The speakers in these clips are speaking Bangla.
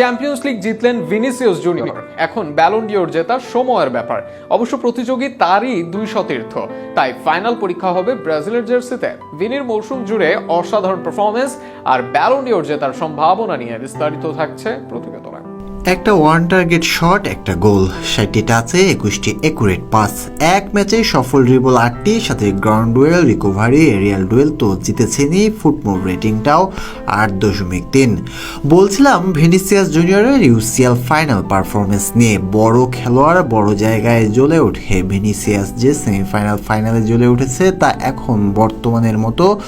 চ্যাম্পিয়ন্স লিগ জিতলেন ভিনিসিয়াস জুনিয়র। এখন ব্যালন ডিওর জেতা সময়ের ব্যাপার। অবশ্য প্রতিযোগী তারই দুই শতীর্থ। তাই ফাইনাল পরীক্ষা হবে ব্রাজিলের জার্সিতে। ভিনির মৌসুম জুড়ে অসাধারণ পারফরমেন্স আর ব্যালন ডিওর জেতার সম্ভাবনা নিয়ে বিস্তারিত থাকছে প্রতিবেদনায় একটা ওয়ান টার্গেট শট একটা গোল ষাটটি টাচে একুশটি একুরেট পাস এক ম্যাচে সফল ড্রিবল আটটি, সাথে ground duel recovery aerial duel তো জিতেছেনই ফুটবল রেটিংটাও আট দশমিক তিন। বলছিলাম ভেনিসিয়াস জুনিয়রের ইউসিএল ফাইনাল পারফরমেন্স নিয়ে। বড় খেলোয়াড়, বড় জায়গায় জ্বলে ওঠে ভেনিসিয়াস যে সেমিফাইনাল ফাইনালে জ্বলে উঠেছে, তা এখন বর্তমানের মতো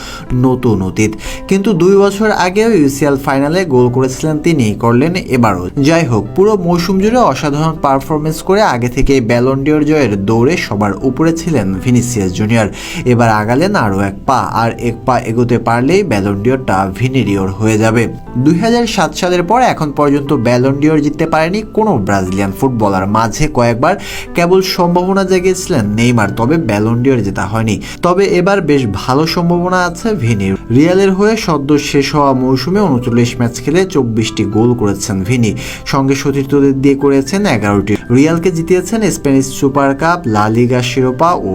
নতুন অতীত। কিন্তু দুই বছর আগেও ইউসিএল ফাইনালে গোল করেছিলেন তিনি, করলেন এবারও। যাই হোক, পুরো মৌসুম জুড়ে অসাধারণ পারফরমেন্স করে আগে থেকে ব্যালন্ডিয়র জয়ের দৌড়ে সবার উপরে ছিলেন ভিনিসিয়াস জুনিয়র। এবার আগালেন আরও এক পা, আর এক পা এগোতে পারলেই ব্যালন্ডিয়রটা ভিনিরিয়র হয়ে যাবে। দু হাজার সাত সালের পর এখন পর্যন্ত ব্যালন্ডিয়র জিততে পারেনি কোনো ব্রাজিলিয়ান ফুটবলার। মাঝে কয়েকবার কেবল সম্ভাবনা জেগেছিলেন নেইমার, তবে ব্যালন্ডিয়র জেতা হয়নি। তবে এবার বেশ ভালো সম্ভাবনা আছে ভিনির। রিয়ালের হয়ে সদ্য শেষ হওয়া মৌসুমে উনচল্লিশ ম্যাচ খেলে চব্বিশটি গোল করেছেন ভিনি। সঙ্গে সতীর্থদের দিয়ে করেছেন এগারোটি। রিয়ালকে জিতিয়েছেন Spanish super cup La Liga শিরোপা ও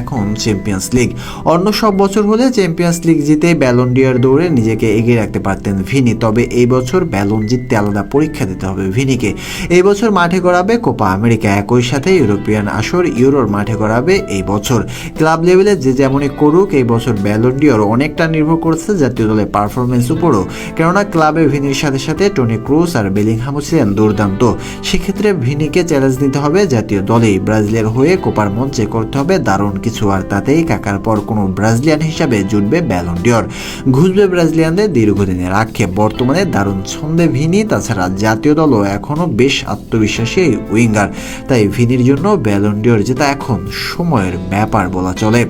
এখন চ্যাম্পিয়ন্স লিগ অন্য সব বছর হলে চ্যাম্পিয়ন্স লিগ জিতে ব্যালন ডিয়ার দৌড়ে নিজেকে এগিয়ে রাখতে পারতেন ভিনি। তবে এই বছর ব্যালন জিততে আলাদা পরীক্ষা দিতে হবে ভিনিকে। এই বছর মাঠে গড়াবে কোপা আমেরিকা। একই সাথে ইউরোপিয়ান আসর ইউরোর মাঠে গড়াবে এই বছর। ক্লাব লেভেলে যে যেমনই করুক, এই বছর ব্যালন ডিওর অনেকটা নির্ভর করছে জাতীয় দলের পারফরমেন্স উপরও। কেননা ক্লাবে ভিনির সাথে সাথে টনি ক্রুজ আর বেলিংহামও ছিলেন দুর্দান্ত। সেক্ষেত্রে ভিনিকে চ্যালেঞ্জ নিতে হবে জাতীয় দলেই। ব্রাজিলের হয়ে কোপার মঞ্চে করতে হবে দারুণ কিছু আর তাতেই কাকার পর কোনো ব্রাজিলিয়ান হিসাবে জুটবে ব্যালন ডিওর ঘুষবে ব্রাজিলিয়ানদের দীর্ঘদিনের আক্ষেপ। বর্তমানে দারুণ ছন্দে ভিনি, তাছাড়া জাতীয় দলও এখনও বেশ আত্মবিশ্বাসী এই উইঙ্গার। তাই ভিনির জন্য ব্যালন ডিওর জেতা এখন সময়ের ব্যাপার বলা চলে।